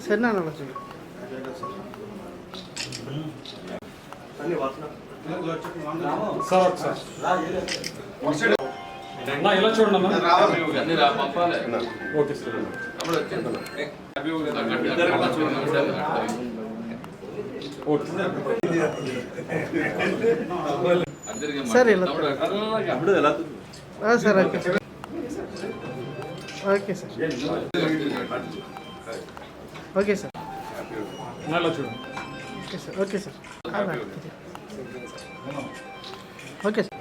సరే నాన్న చూడు ఇలా చూడండి ఓకే సార్ ఓకే సార్, ఇలా sir okay okay sir. Okay sir. Okay sir okay sir. Okay sir.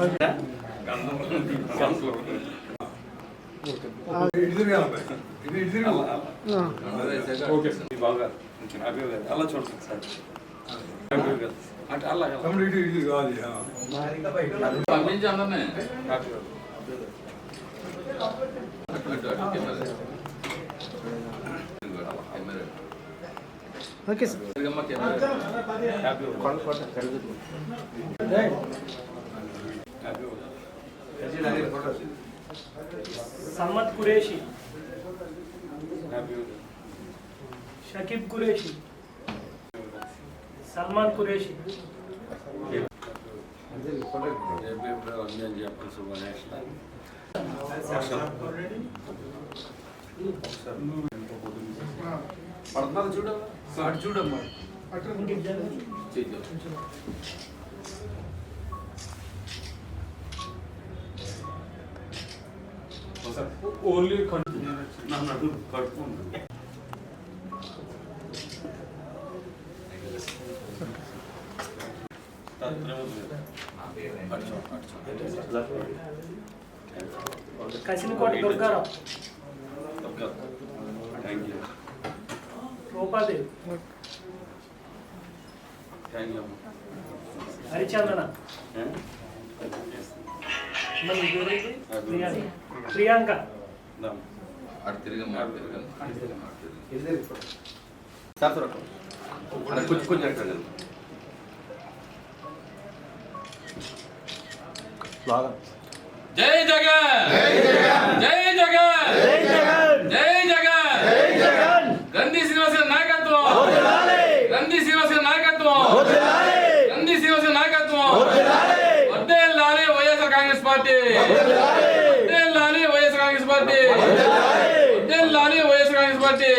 Okay. Sir. అలా చూడండి సార్. అంటే అలా పంపించి అందరినీ అటు, అటు, camera camera okay sir తిరగమ్మ camera సమ్మత్ Qureshi Shakib Qureshi Salman Qureshi పడుతున్నారు చూడు అటు చూడమ్మా చెయ్యి. ఓన్లీ నన్ను కట్టుకుంటు Kasinakota Durgarao thank you Rupadevi thank you Harichandana అమ్మా మరి ఇంకెవరికి? ప్రియాంక ప్రియాంక అటు తిరగమ్మ అటు తిరగమ్మ అటు తిరగమ్మ, అటు తిరగమ్మ. కొంచెం కొంచెం ఎక్కడ జై జగన్ జై జగన్ జై జగన్ గంధి శ్రీనివాస నాయకత్వం గంధి శ్రీనివాస నాయకత్వం గంధి శ్రీనివాస నాయకత్వం వడ్డే లాలి వైఎస్ఆర్ కాంగ్రెస్ పార్టీ వడ్డే లాలి వైఎస్ఆర్ కాంగ్రెస్ పార్టీ వడ్డే లాలి వైఎస్ఆర్ కాంగ్రెస్ పార్టీ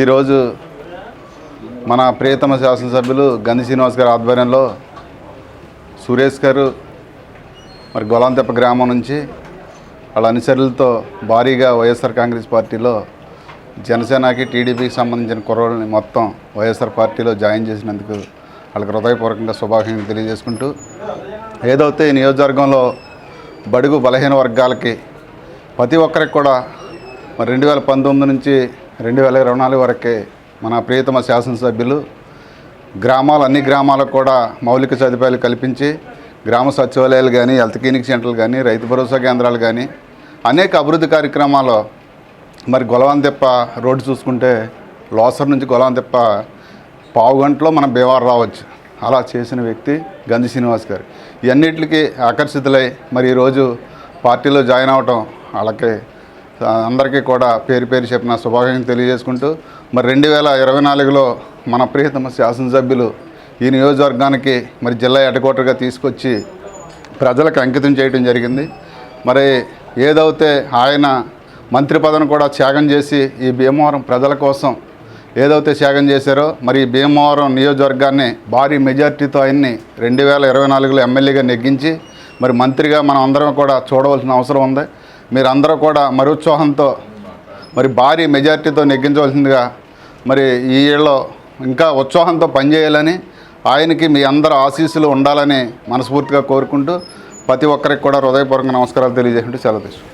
ఈరోజు మన ప్రియతమ శాసనసభ్యులు గంధి శ్రీనివాస్ గారి ఆధ్వర్యంలో సురేష్ గారు మరి గొలాంతెప్ప గ్రామం నుంచి వాళ్ళ అనుచరులతో భారీగా వైఎస్ఆర్ కాంగ్రెస్ పార్టీలో జనసేనకి టీడీపీకి సంబంధించిన కుర్రోళ్ళని మొత్తం వైఎస్ఆర్ పార్టీలో జాయిన్ చేసినందుకు వాళ్ళకి హృదయపూర్వకంగా శుభాకాంక్షలు తెలియజేసుకుంటూ ఏదైతే ఈ నియోజకవర్గంలో బడుగు బలహీన వర్గాలకి ప్రతి ఒక్కరికి కూడా మరి రెండు వేల పంతొమ్మిది నుంచి రెండు వేల ఇరవై నాలుగు వరకే మన ప్రియతమ శాసనసభ్యులు గ్రామాలు అన్ని గ్రామాలకు కూడా మౌలిక సదుపాయాలు కల్పించి గ్రామ సచివాలయాలు కానీ హెల్త్ క్లినిక్ సెంటర్లు కానీ రైతు భరోసా కేంద్రాలు కానీ అనేక అభివృద్ధి కార్యక్రమాలు మరి గొలవంతెప్ప రోడ్డు చూసుకుంటే లోసర్ నుంచి గొలవంతెప్ప పావు గంటలో మనం భీమవరం రావచ్చు. అలా చేసిన వ్యక్తి గంధి శ్రీనివాస్ గారు. ఇవన్నిటికి ఆకర్షితులై మరి ఈరోజు పార్టీలో జాయిన్ అవటం వాళ్ళకి అందరికీ కూడా పేరు పేరు చెప్పిన శుభాకాంక్షలు తెలియజేసుకుంటూ మరి రెండు వేల ఇరవై నాలుగులో మన ప్రియతమ శాసనసభ్యులు ఈ నియోజకవర్గానికి మరి జిల్లా హెడ్క్వార్టర్గా తీసుకొచ్చి ప్రజలకు అంకితం చేయడం జరిగింది. మరి ఏదైతే ఆయన మంత్రి పదవిని కూడా త్యాగం చేసి ఈ భీమవరం ప్రజల కోసం ఏదైతే త్యాగం చేశారో మరి భీమవరం నియోజకవర్గాన్ని భారీ మెజార్టీతో ఆయన్ని రెండు వేల ఇరవై నాలుగులో ఎమ్మెల్యేగా నెగ్గించి మరి మంత్రిగా మనం అందరం కూడా చూడవలసిన అవసరం ఉంది. మీరందరూ కూడా మరుత్సాహంతో మరి భారీ మెజార్టీతో నెగ్గించవలసిందిగా మరి ఈ ఏళ్ళలో ఇంకా ఉత్సాహంతో పనిచేయాలని ఆయనకి మీ అందరూ ఆశీస్సులు ఉండాలని మనస్ఫూర్తిగా కోరుకుంటూ ప్రతి ఒక్కరికి కూడా హృదయపూర్వక నమస్కారాలు తెలియజేసుకుంటూ సెలవు తీసుకుంటాం